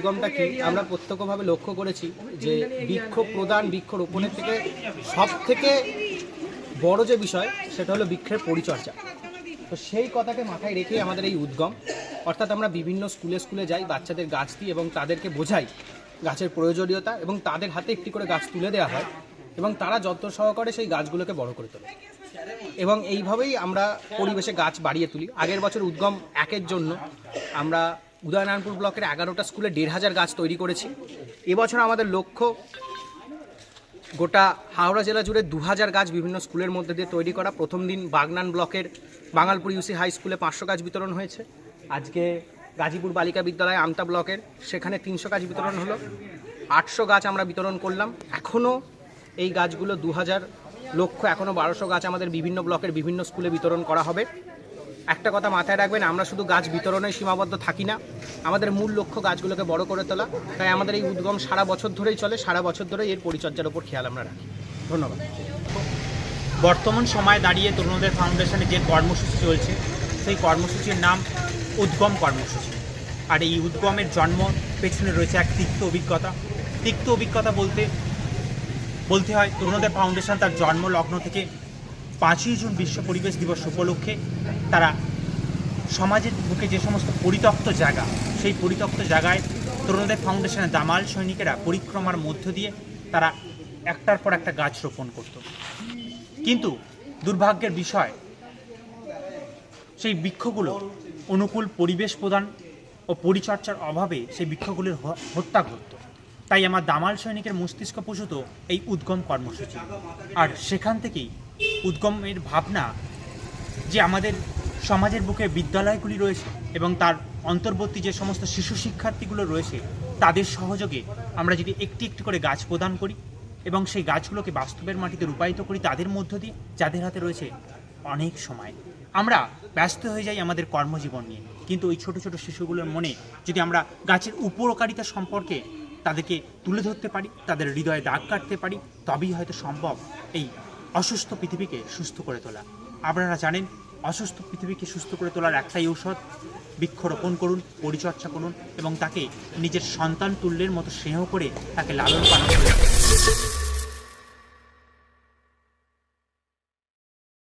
উদ্গমটা কি? আমরা প্রত্যক্ষভাবে লক্ষ্য করেছি যে বৃক্ষ প্রদান, বৃক্ষ রোপণের থেকে সব থেকে বড় যে বিষয়, সেটা হলো বৃক্ষের পরিচর্যা। তো সেই কথাকে মাথায় রেখে আমাদের এই উদ্গম, অর্থাৎ আমরা বিভিন্ন স্কুলে স্কুলে যাই, বাচ্চাদের গাছ দিই এবং তাদেরকে বোঝাই গাছের প্রয়োজনীয়তা এবং তাদের হাতে একটি করে গাছ তুলে দেওয়া হয় এবং তারা যত্ন সহকারে সেই গাছগুলোকে বড় করে তোলে। এবং এইভাবেই আমরা পরিবেশে গাছ বাড়িয়ে তুলি। আগের বছর উদ্গম একের জন্য আমরা উদয়নারায়ণপুর ব্লকের এগারোটা স্কুলে দেড় হাজার গাছ তৈরি করেছি। এবছর আমাদের লক্ষ্য গোটা হাওড়া জেলা জুড়ে দু হাজার গাছ বিভিন্ন স্কুলের মধ্যে দিয়ে তৈরি করা। প্রথম দিন বাগনান ব্লকের বাঙালপুর ইউসি হাই স্কুলে পাঁচশো গাছ বিতরণ হয়েছে। আজকে গাজীপুর বালিকা বিদ্যালয় আমতা ব্লকের সেখানে তিনশো গাছ বিতরণ হলো। আটশো গাছ আমরা বিতরণ করলাম। এখনও এই গাছগুলো দু হাজার লক্ষ্য এখনও বারোশো গাছ আমাদের বিভিন্ন ব্লকের বিভিন্ন স্কুলে বিতরণ করা হবে। একটা কথা মাথায় রাখবেন, আমরা শুধু গাছ বিতরণে সীমাবদ্ধ থাকি না। আমাদের মূল লক্ষ্য গাছগুলোকে বড় করে তোলা। তাই আমাদের এই উদ্গম সারা বছর ধরেই চলে, সারা বছর ধরেই এর পরিচর্যার উপর খেয়াল আমরা রাখি। ধন্যবাদ। বর্তমান সময়ে দাঁড়িয়ে তরুণদের ফাউন্ডেশনে যে কর্মসূচি চলছে, সেই কর্মসূচির নাম উদ্গম কর্মসূচি। আর এই উদ্গমের জন্ম পেছনে রয়েছে এক তিক্ত অভিজ্ঞতা। তিক্ত অভিজ্ঞতা বলতে বলতে হয় তরুণদের ফাউন্ডেশন তার জন্ম লগ্ন থেকে পাঁচই জুন বিশ্ব পরিবেশ দিবস উপলক্ষে তারা সমাজের বুকে যে সমস্ত পরিত্যক্ত জায়গা, সেই পরিত্যক্ত জায়গায় তরুণদের ফাউন্ডেশনের দামাল সৈনিকেরা পরিক্রমার মধ্য দিয়ে তারা একটার পর একটা গাছ রোপণ করত। কিন্তু দুর্ভাগ্যের বিষয়, সেই বৃক্ষগুলো অনুকূল পরিবেশ প্রদান ও পরিচর্যার অভাবে সেই বৃক্ষগুলির হত্যা ঘটত। তাই আমার দামাল সৈনিকের মস্তিষ্ক প্রসূত এই উদ্গম কর্মসূচি। আর সেখান থেকেই উদ্গমের ভাবনা যে আমাদের সমাজের বুকে বিদ্যালয়গুলি রয়েছে এবং তার অন্তর্বর্তী যে সমস্ত শিশু শিক্ষার্থীগুলো রয়েছে, তাদের সহযোগে আমরা যদি একটি একটি করে গাছ প্রদান করি এবং সেই গাছগুলোকে বাস্তবের মাটিতে রূপায়িত করি তাদের মধ্য দিয়ে, যাদের হাতে রয়েছে অনেক সময়। আমরা ব্যস্ত হয়ে যাই আমাদের কর্মজীবন নিয়ে, কিন্তু ওই ছোট ছোট শিশুগুলোর মনে যদি আমরা গাছের উপকারিতা সম্পর্কে তাদেরকে তুলে ধরতে পারি, তাদের হৃদয়ে দাগ কাটতে পারি, তবেই হয়তো সম্ভব এই অসুস্থ পৃথিবীকে সুস্থ করে তোলা। আপনারা জানেন, অসুস্থ পৃথিবীকে সুস্থ করে তোলার একটাই ঔষধ। বৃক্ষরোপণ করুন, পরিচর্যা করুন এবং তাকে নিজের সন্তান তুল্যের মতো স্নেহ করে তাকে লালন পালন করুন।